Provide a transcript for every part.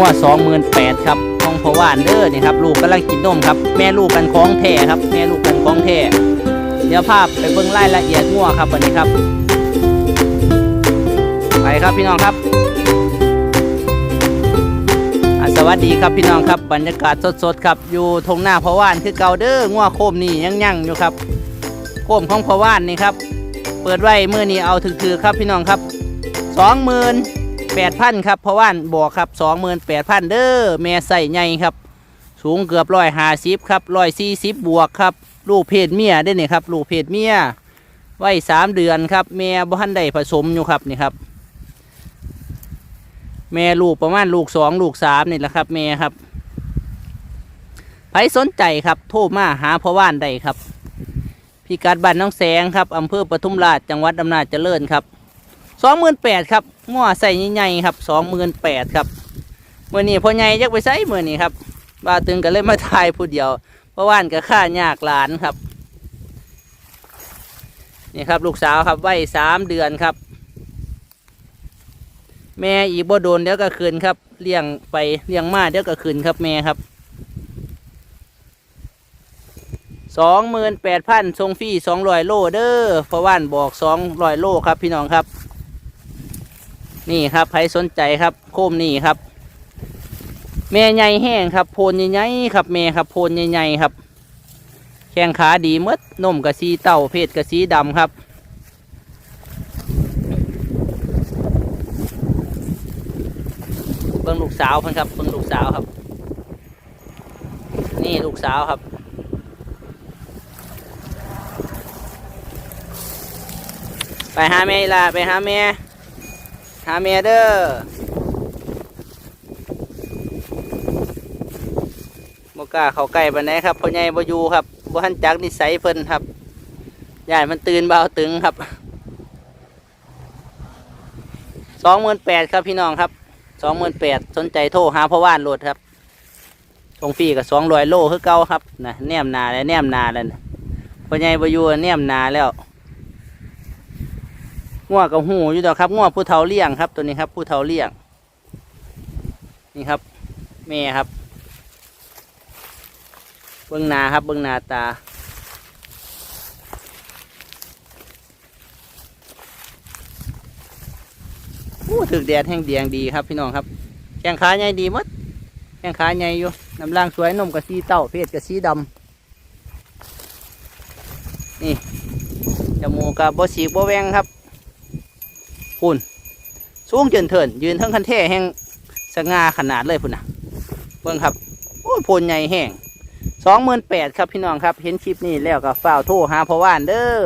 งัวสองหมื่นแปดครับของพอว่านเด้อนี่ครับลูกกำลังกินนมครับ แม่ลูกกันของแท้ครับ แม่ลูกกันของแท้เดี๋ยวภาพไปเบิ่งรายละเอียดงัวครับวันนี้ครับ ไปครับพี่น้องครับอะสวัสดีครับพี่น้องครับบรรยากาศสดๆครับอยู่ทงหน้าพ่อว่านคือเก่าเด้องัวโคมนี่ยังยั่งอยู่ครับโคมของพ่อว่านนี่ครับ เปิดไว้เมื่อนี้เอาถือๆครับพี่น้องครับสองหมื่น แปดพันครับเพ่อว่านบอกครับสองหมื่นแปดพันเด้อแม่ใส่ใหญ่ครับ สูงเกือบร้อยห้าสิบครับร้อยสี่สิบบวกครับ ลูกเพศเมียได้นี่ครับ ลูกเพศเมียไว้สามเดือนครับ แม่บ่ทันได้ผสมอยู่ครับนี่ครับ แม่ลูกประมาณลูกสองลูกสามนี่แหละครับ แม่ครับใครสนใจครับ โทรมาหาพ่อว่านได้ครับ พิกัดบ้านน้องแสงครับอำเภอปทุมราชจังหวัดอำนาจเจริญครับ สองหมื่นแปดครับง้อใส่ใหญ่ๆครับสองหมื่นแปดครับเมื่อนี้พ่อใหญ่ยักไปใส่เมื่อนี้ครับบาตึงก็เลยมาทายผู้เดียว เพราะว่านก็ค่ายากหลานครับนี่ครับลูกสาวครับไว้สามเดือนครับ แม่อีกบ่โดนเดี๋ยวก็คืนครับเลี้ยงไปเลี้ยงมาเดี๋ยวก็คืนครับแม่ครับสองหมื่นแปดพันทรงฟรีสองร้อยโลเด้อเพราะว่านบอกสองร้อยโลครับพี่น้องครับ นี่ครับใครสนใจครับ โคมนี่ครับ แม่ใหญ่แห้งครับ โพนใหญ่ๆครับแม่ครับ โพนใหญ่ๆครับ แข้งขาดีมดนมกระสีเต่าเพศกระสีดำครับเบิ่งลูกสาวเพิ่นครับเบิ่งลูกสาวครับ นี่ลูกสาวครับไปหาแม่อีล่ะไปหาแม่าแม่เด้อบ่กล้าเขาใกล้ปานใดครับพ่อใหญ่บ่อยู่ครับบ่ทันจักนิสัยเพิ่นครับยานมันตื่นเบาตึงครับ28,000ครับพี่น้องครับสองหมื่นแปดสนใจโทรหาพ่อว่านโหลดครับทงฟรีกับสองร้อยโลคือเก่าครับนะแนมนาแล้วแนมนาแล้วนะพ่อใหญ่บอยูแนมนาแล้ว ง่วกับหูอยู่ดอกครับง่วผู้เฒ่าเลี้ยงครับ ตัวนี้ครับ ผู้เฒ่าเลี้ยง นี่ครับ แม่ครับ เบื้องนาครับ เบื้องนาตา อู้ถึกแดดแห้งเดียงดีครับพี่น้องครับ แข้งขาใหญ่ดีหมดแข้งขาใหญ่อยู่น้ำล่างสวยนมกับสีเต้าเพศกับสีดำนี่จมูกกับบสีบแวงครับ พุ่นสูงจนเถินยืนทั้งคันเท่แห้งสง่าขนาดเลยพุ่นนะเบิ่งครับโอ้ยโพนใหญ่แห้งสองหมื่นแปดครับพี่น้องครับ เห็นคลิปนี้แล้วก็ฝ้าโทรหาพ่อว่านเด้อ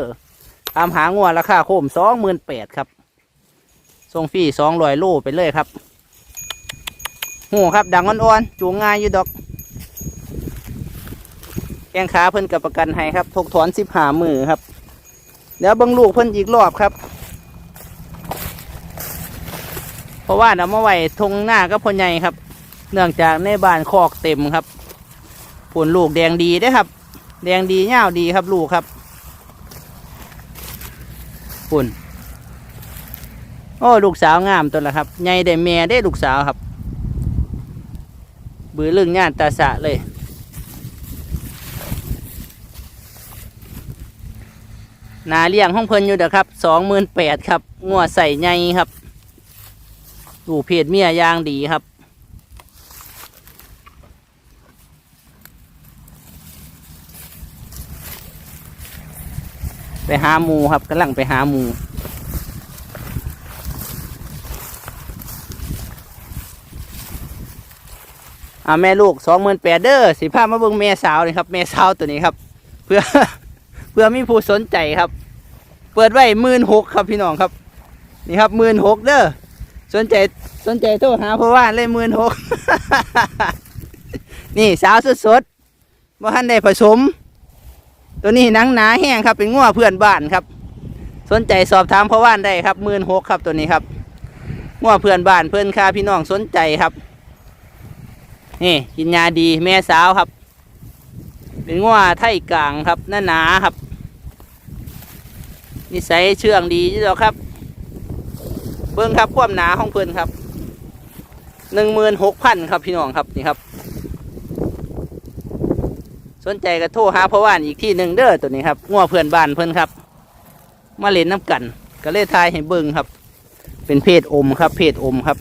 ตามหางัวราคาโคมสองหมื่นแปดครับส่งฟรีสองรอยโลไปเลยครับหูครับดังอ่อนๆ จูงง่ายอยู่ดอก แข้งขาเพิ่นกับประกันให้ครับทกถอนสิบหามือครับ เดี๋ยวบังลูกเพิ่นอีกรอบครับ เพราะว่าเอามาไว้ทงหน้าก็พอใหญ่ครับ เนื่องจากในบ้านคอกเต็มครับผลลูกแดงดีเด้ครับ แดงดีเง่าดีครับลูกครับปุ่นโอ้ลูกสาวงามตัวละครับใหญ่ได้แม่ได้ลูกสาวครับ บือลึงย่านตาสะเลยนาเลี้ยงห้องเพลินอยู่เด้อครับสองหมื่นแปดครับงัวใส่ใหญ่ครับ ดูเพศเมียยางดีครับ ไปหาหมูครับกำลังไปหาหมูอ่าแม่ลูกสองหมื่นแปดเด้อสิพามาเบิ่งแม่สาวนี่ครับแม่สาวตัวนี้ครับ เพื่อเพื่อมีผู้สนใจครับ เปิดไว้หมื่นหกครับพี่น้องครับ นี่ครับหมื่นหกเด้อ สนใจสนใจโทรหาเพราะว่าเลยหมื่นหกนี่สาวสดๆว่าท่านได้ผสม ตัวนี้หนังหนาแห้งครับเป็นงัวเพื่อนบ้านครับ สนใจสอบถามเพราะว่าได้ครับหมื่นหกครับตัวนี้ครับงัวเพื่อนบ้านเพื่อนค่าพี่น้องสนใจครับ นี่กินยาดีแม่สาวครับ เป็นงัวไทยกลางครับหน้าหนาครับนิสัยเชื่องดีที่เราครับ เบิ้งครับความหนาของเพื่อนครับหนึ่งหมื่นหกพันครับพี่น้องครับนี่ครับ สนใจก็โทรหาพ่อว่านอีกที่หนึ่งเด้อตัวนี้ครับงัวเพื่อนบ้านเพื่อนครับ มาเล่นน้ำกัน ก็เลยทายให้เบิ่งครับ เป็นเพศอมครับ เพศอมครับ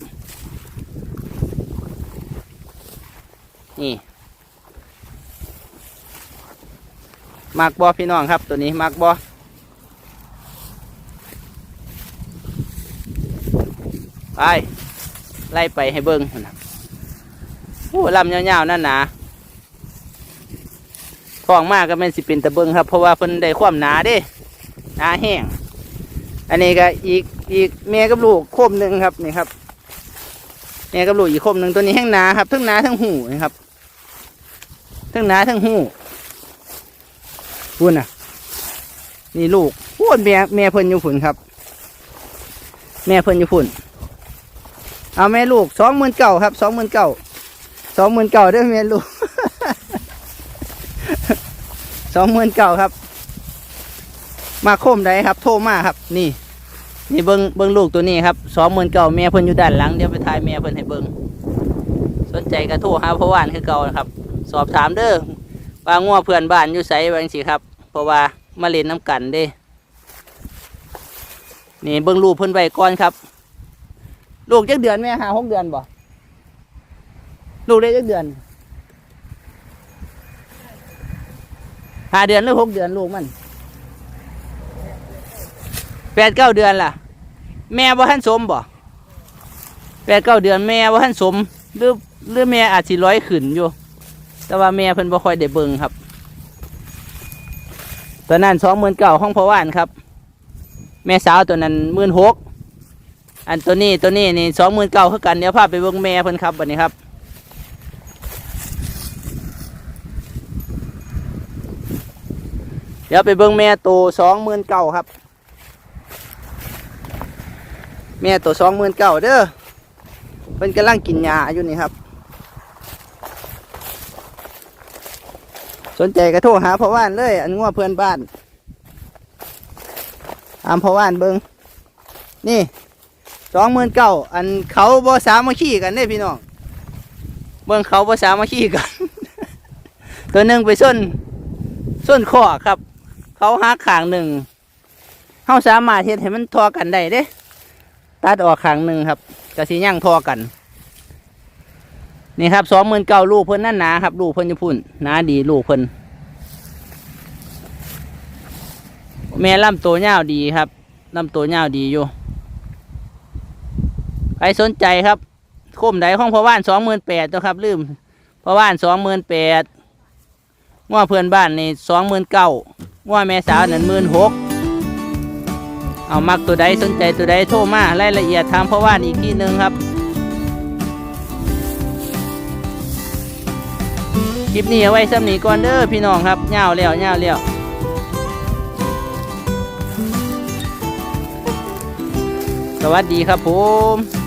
นี่มักบอพี่น้องครับ ตัวนี้มักบอ ไปไล่ไปให้เบิ้งนะโอ้ลำยาวๆนั่นหนาทองมากก็แม่นสิเป็นตะเบิงครับ เพราะว่าเพิ่นได้ความหนาเด้หนาแห้ง อันนี้ก็อีกอีกแม่กับลูกโคมหนึ่งครับนี่ครับแม่กับลูกอีกโคมหนึ่งตัวนี้แห้งหนาครับทั้งหนาทั้งหูนะครับทั้งหนาทั้งหูพุ่นน่ะ นี่ลูกพูนแม่แม่เพิ่นอยู่พุ่นครับ แม่เพิ่นอยู่พุ่น เอาแม่ลูกสองหมื่นเก่าครับสองหมื่นเก่าสองหมื่นเก่าด้วยแม่ลูกสองหมื่นเก่าครับ มาโคมได้ครับ โทรมาครับ นี่ นี่เบิ้งเบิ้งลูกตัวนี้ครับสองหมื่นเก่าแม่เพิ่นอยู่ด้านหลังเดี๋ยวไปถ่ายแม่เพิ่นให้เบิ้งสนใจก็โทรหาพ่อว่านคือเก่านะครับ สอบถามเด้อว่างัวเพื่อนบ้านอยู่ไสบางสิครับ เพราะว่ามาเล่นน้ำกันเด้ นี่เบิ้งลูกเพิ่นไว้ก่อนครับ ลูกจักเดือนแม่หาหกเดือนบ่ลูกได้จักเดือนห้าเดือนหรือหกเดือนลูกมันแปดเก้าเดือนล่ะ แม่ว่าท่านสมบ่แปดเก้าเดือนแม่ว่าท่านสมหรือหรือแม่อาจสิร้อยขึ้นอยู่ แต่ว่าแม่เพิ่นบ่ค่อยได้เบิ่งครับตัวนั้นสองหมื่นเก้าห้องพอว่านครับ แม่สาวตัวนั้นหมื่นหก อันตัวนี้ตัวนี้นี่สองหมื่นเก้าคือกันเดี๋ยวพาไปเบิ่งแม่เพิ่นครับวันนี้ครับ เดี๋ยวไปเบิ่งแม่ตัวสองหมื่นเก้าครับ แม่ตัวสองหมื่นเก้าเด้อเพิ่นกำลังกินยาอยู่นี่ครับ สนใจก็โทรหาพ่อว่านเลย อันงัวเพื่อนบ้านตามพ่อว่านเบิ่งนี่ สองหมื่นเก้าอันเขาบ่สามาขี้กันเด้พี่น้องเบิ่งเขาบ่สามาขี้กัน ตัวหนึ่งไปส้นส้นข้อครับ เขาหักขางหนึ่งเขาสามารถเฮ็ดให้มันทอกันได้เด้ตัดออกขางหนึ่งครับกระสีย่างทอกัน นี่ครับสองหมื่นเก้าลูกเพิ่นนั่นหนาครับ ลูกเพิ่นจะพุ่นหนาดีลูกเพิ่นแม่ลำตัวยาวดีครับลำตัวยาวดีอยู่ รสนใจครับโคมใดของพ่อว่านสองหมื่นแปดตัวครับลืมพ่อว่านสองหมื่นแปดง้อเพื่อนบ้านนี่สองหมื่นเก้าง้อแม่สาวหนั่นหมื่นหกเอามักตัวใดสนใจตัวใดโทรมารายละเอียดถามพ่อว่านอีกที่หนึ่งครับคลิปนี้เอาไว้สำนีก่อนเด้อพี่น้องครับเงาวแล้วเงาวแล้วสวัสดีครับผม